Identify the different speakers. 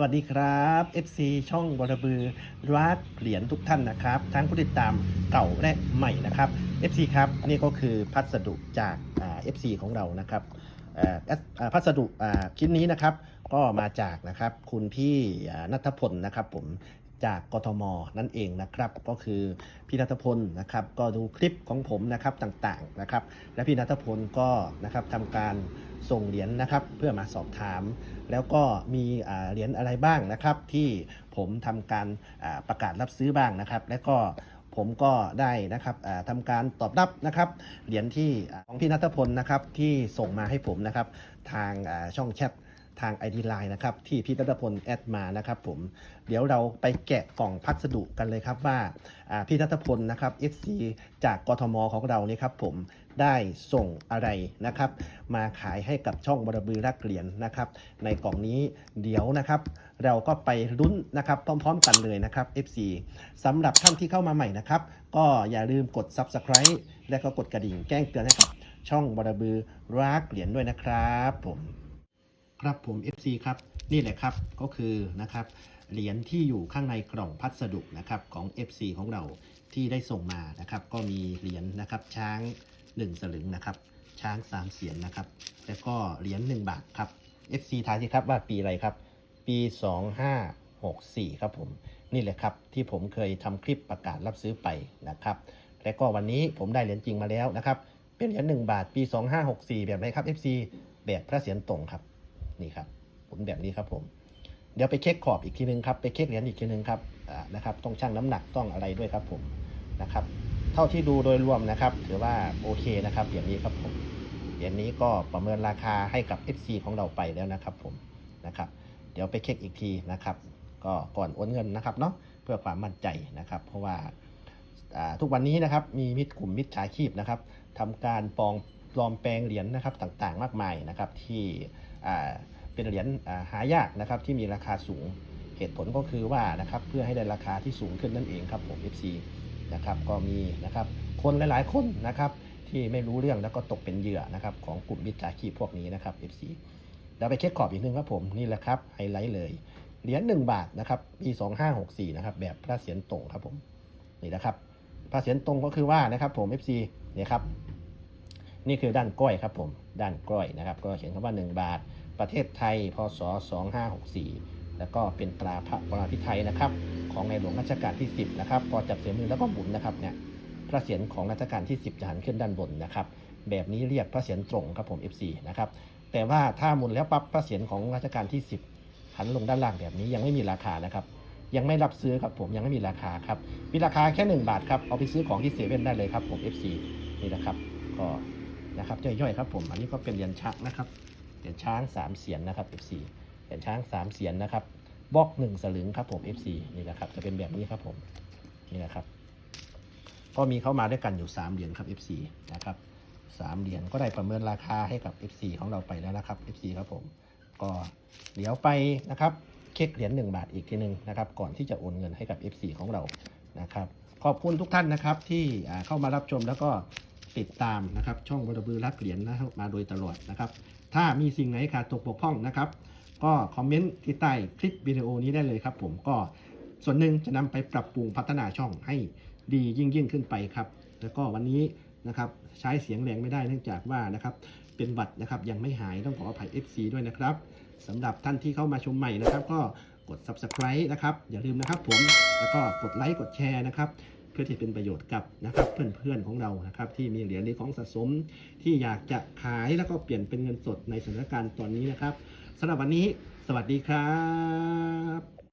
Speaker 1: สวัสดีครับ FC ช่องบรบือรัดเหรียญทุกท่านนะครับ ทั้งผู้ติดตามเก่าและใหม่นะครับ FC ครับนี่ก็คือพัสดุจากอ่า FC ของเรานะครับพัสดุชิ้นนี้นะครับ ก็มาจากนะครับคุณพี่นัทพลนะครับผม จากกทมนั่นเองนะครับ ก็คือพี่นัทพลนะครับ ก็ดูคลิปของผมนะครับต่างๆนะครับ และพี่นัทพลก็นะครับทำการส่งเหรียญนะครับ เพื่อมาสอบถาม แล้วก็มีเหรียญอะไรบ้างนะครับ ที่ผมทำการประกาศรับซื้อบ้างนะครับ และก็ผมก็ได้นะครับทำการตอบรับนะครับเหรียญที่ของพี่นัทพลนะครับที่ส่งมาให้ผมนะครับ ทางช่องแชท ทาง ID Line นะครับ ที่พี่นัทพลแอดมานะครับผมเดี๋ยวเราไปแกะกล่องพัสดุกันเลยครับว่าพี่นัทพลนะครับ FC จากกทมของเรานี่ครับผมได้ส่งอะไรนะครับ มาขายให้กับช่องบรบือรักเหรียญนะครับ ในกล่องนี้เดี๋ยวนะครับ เราก็ไปลุ้นนะครับพร้อมๆกันเลยนะครับ FC สำหรับท่านที่เข้ามาใหม่นะครับ ก็อย่าลืมกด Subscribe และก็กดกระดิ่งแจ้งเตือนให้กับช่องบรบือรักเหรียญด้วยนะครับผม ครับผม FC ครับ นี่แหละครับก็คือนะครับเหรียญที่อยู่ข้างในกล่องพัสดุนะครับของ FC ของเราที่ได้ส่งมานะครับ ก็มีเหรียญนะครับช้าง 1 สลึงนะครับ ช้าง 3 เสียนนะครับ แล้วก็เหรียญ1บาทครับ FC ทายสิครับว่าปีอะไรครับ ปี 2564 ครับผม นี่แหละครับที่ผมเคยทำคลิปประกาศรับซื้อไปนะครับ และก็วันนี้ผมได้เหรียญจริงมาแล้วนะครับ เป็นเหรียญ1บาทปี 2564 แบบไหนครับ FC แบบพระเศียรตรงครับ นี่ครับผมแบบนี้ครับผม เดี๋ยวไปเช็คขอบอีกทีนึงครับไปเช็คเหรียญอีกทีนึงครับนะครับต้องชั่งน้ำหนักต้องอะไรด้วยครับผมนะครับ เท่าที่ดูโดยรวมนะครับ ถือว่าโอเคนะครับเหรียญนี้ครับผมเหรียญนี้ก็ประเมินราคาให้กับ FC ของเราไปแล้วนะครับผมนะครับ เดี๋ยวไปเช็คอีกทีนะครับ ก็ก่อนโอนเงินนะครับเนาะเพื่อความมั่นใจนะครับ เพราะว่าทุกวันนี้นะครับมีมิตรกลุ่มมิจฉาชีพนะครับทำการปลอมปลอมแปลงเหรียญนะครับต่างๆ มากมายนะครับที่ เป็นเหรียญหายากนะครับที่มีราคาสูงเหตุผลก็คือว่านะครับเพื่อให้ได้ราคาที่สูงขึ้นนั่นเองครับผม FC นะครับก็มีนะครับคนหลาย ๆ คนนะครับที่ไม่รู้เรื่องแล้วก็ตกเป็นเหยื่อนะครับของกลุ่มมิจฉาชีพพวกนี้นะครับ FC เดี๋ยวไปเช็คขอบอีกนึงครับผมนี่แหละครับไฮไลท์เลยเหรียญ1บาทนะครับปี2564นะครับแบบพระเศียรตรงครับผมนี่นะครับพระเศียรตรงก็คือว่านะครับผม FC เนี่ยครับนี่คือด้านก้อยครับผม ด้านกล้อยนะครับ ก็เขียนคำว่า 1 บาท ประเทศไทย พศ 2564 แล้วก็เป็นตราพระปราพิไทยนะครับ ของในหลวงรัชกาลที่ 10 นะครับ พอจับเสียมือแล้วก็หมุนนะครับเนี่ย พระเศียรของรัชกาลที่ 10 จะหันขึ้นด้านบนนะครับ แบบนี้เรียกพระเศียรตรงครับผม F4 นะครับ แต่ว่าถ้าหมุนแล้วปั๊บพระเศียรของรัชกาลที่ 10 หันลงด้านล่างแบบนี้ยังไม่มีราคานะครับยังไม่รับซื้อครับผมยังไม่มีราคาครับมีราคาแค่ 1 บาทครับเอาไปซื้อของที่เซเว่นได้เลยครับผม F4 นี่นะครับก็ นะครับย่อยๆครับผมอันนี้ก็เป็นเหรียญชักนะครับเหรียญช้างสามเสียนนะครับ F4 เหรียญช้างสามเสียนนะครับบล็อกหนึ่งสลึงครับผม FC นี่นะครับจะเป็นแบบนี้ครับผมนี่นะครับ ก็มีเข้ามาด้วยกันอยู่ 3เหรียญครับ FC นะครับสามเหรียญก็ได้ประเมินราคาให้กับ FC ของเราไปแล้วนะครับ FC ครับผมก็เดี๋ยวไปนะครับเช็คเหรียญ1บาทอีกทีหนึ่งนะครับก่อนที่จะโอนเงินให้กับ FC ของเรานะครับขอบคุณทุกท่านนะครับที่เข้ามารับชมแล้วก็ ติดตามนะครับ ช่องบรบือรักเหรียญนะครับมาโดยตลอดนะครับ ถ้ามีสิ่งไหนขาดตกบกพร่องนะครับ ก็คอมเมนต์ที่ใต้คลิปวิดีโอนี้ได้เลยครับ ผมก็ส่วนหนึ่งจะนำไปปรับปรุงพัฒนาช่องให้ดียิ่งยิ่งขึ้นไปครับ แล้วก็วันนี้นะครับใช้เสียงแรงไม่ได้เนื่องจากว่านะครับเป็นหวัดนะครับยังไม่หายต้องขออภัย FC ด้วยนะครับสำหรับท่านที่เข้ามาชมใหม่นะครับ ก็กด subscribe นะครับ อย่าลืมนะครับผมแล้วก็กดไลค์กดแชร์นะครับ พื่อที่เป็นประโยชน์กับนะครับเพื่อนๆของเรานะครับที่มีเหรียญในของสะสม ที่อยากจะขายแล้วก็เปลี่ยนเป็นเงินสดในสถานการณ์ตอนนี้นะครับสำหรับวันนี้ สวัสดีครับ